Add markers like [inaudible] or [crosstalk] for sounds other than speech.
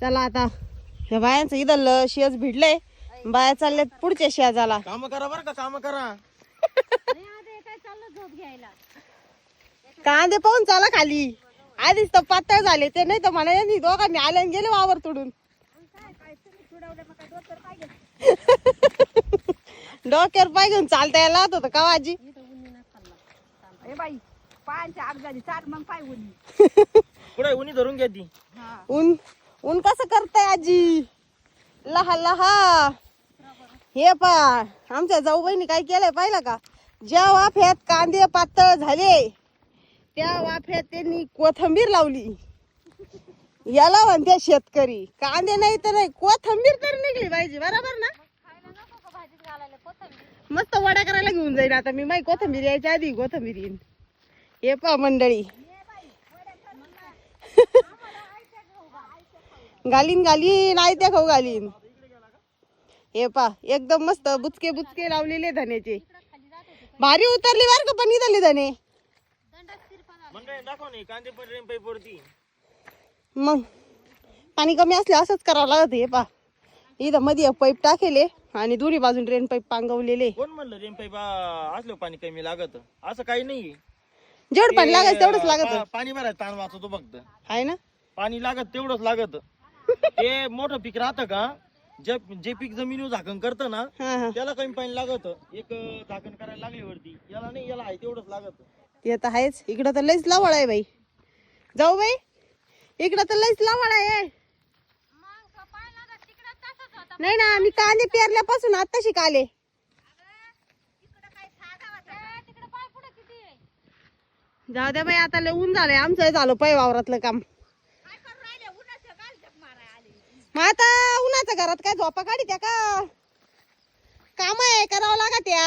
चला आता. या बायांचं इथं ल शेज भिडलंय बाया चालल्यात पुढच्या शेजाला. काम करा बरं का काम करा. कांदे पाहून चाला खाली. आधीच तर पातळ झाले ते नाही तर म्हणा यांनी दोघांनी आले आणि गेले वावर तोडून. डोक्यावर पाय घेऊन चालता यायला लागत होतं का आजी? ए बाई पायांच्या आग झाली चाल मग पाय उनी [laughs] पुढे उन्ही धरून घ्या ती. ऊन? ऊन कसं करताय आजी? लहा लहा. हे पा आमच्या जाऊ बहिणी काय केलंय पाहिलं का? ज्या वाफ्यात कांदे पातळ झाले त्या वाफ्यात त्यांनी कोथंबीर लावली. याला म्हणते शेतकरी. कांदे नाही तर नाही कोथंबीर तर निघली पाहिजे बरोबर ना? मस्त वडा करायला घेऊन जाईल आता मी. माही कोथंबीर यायच्या आधी कोथंबीर येईन. हे पा मंडळी. घालीन घालीन आयत्या खाऊ घालीन. हे पा एकदम मस्त बुचके बुचके लावलेले धन्याचे भारी उतरली बर का पण इथली धने. मग पाणी कमी असले असंच करावं लागत हे पा. इथं मध्ये पाईप टाकेले आणि दोन्ही बाजून ड्रेन पाईप पांगवलेले. कोण म्हणलं रेम पाईप असलं पाणी कमी लागत? असं काही नाही जेवढं पाणी लागायचं तेवढंच लागत. पाणी भरायचं ताण वाचवतो फक्त. आहे ना? पाणी लागत तेवढंच लागत. ते मोठं पीक राहतं का? जे जे पीक जमिनीवर झाकण करतं ना हा हा. त्याला कमी पाणी लागत. एक अं, झाकण करायला लागली वरती. याला नाही याला आहे तेवढंच लागत. ते तर आहेच. इकडं तर लईच लावळ आहे बाई. जाऊ बाई. इकडं तर लईच लावळ आहे. नाही ना मी कांदे पेरल्यापासून आता शिकाले जाऊ द्या बाई आता लय ऊन झालंय. आमचं झालं पै वावरातलं काम. मग आता उन्हाच्या घरात काय झोपा काढी त्या का? काम आहे करावं लागा त्या